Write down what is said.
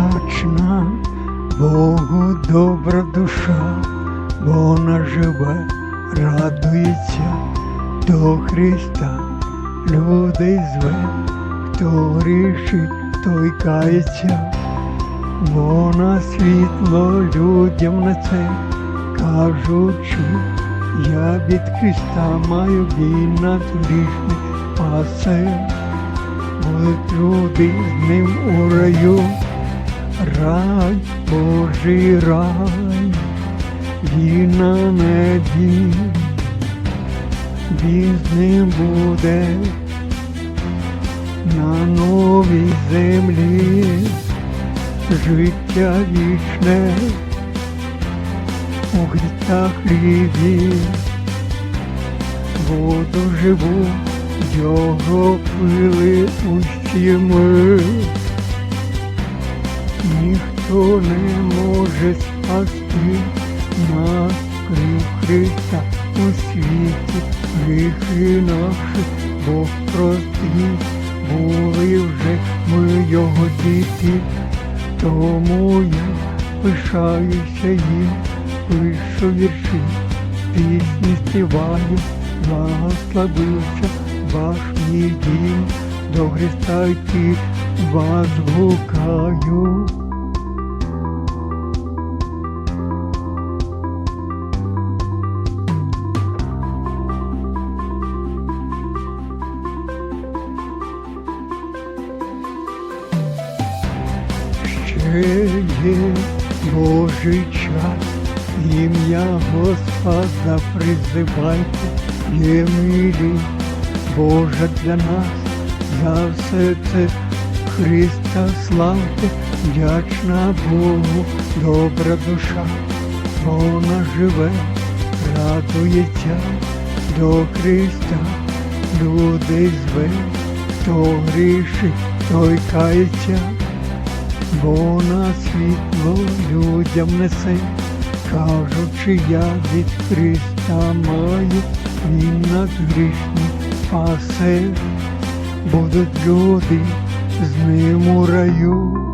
Вдячна Богу добра душа, бо вона живе, радується до Христа. Людей зве, хто грішить, той кається, вона світло людям несе, кажучи, я від Христа маю він над грішний пасе. Будуть люди з ним у раю, Божий рай, він на небі, він з ним буде на новій землі, життя вічне у гріхах хлібі, воду живу, його пили усі ми. Ніхто не може спасти нас, крім Христа у світі, гріхи наші, Бог простить, були вже ми його діти, тому я пишаюся їм, пишу вірші, пісні співаю, благословився ваш мій дім, до Христа йти вас гукаю. Ще є Божий час, ім'я Господа призивайте, є милі. Божа для нас, за все це Христа славте, вдячна Богу, добра душа, вона живе, радується до Христа, людей зве, хто грішить, той кається бо на світло людям несе, кажучи, я від Христа маю, він над грішні пасе, будуть люди з ним у раю.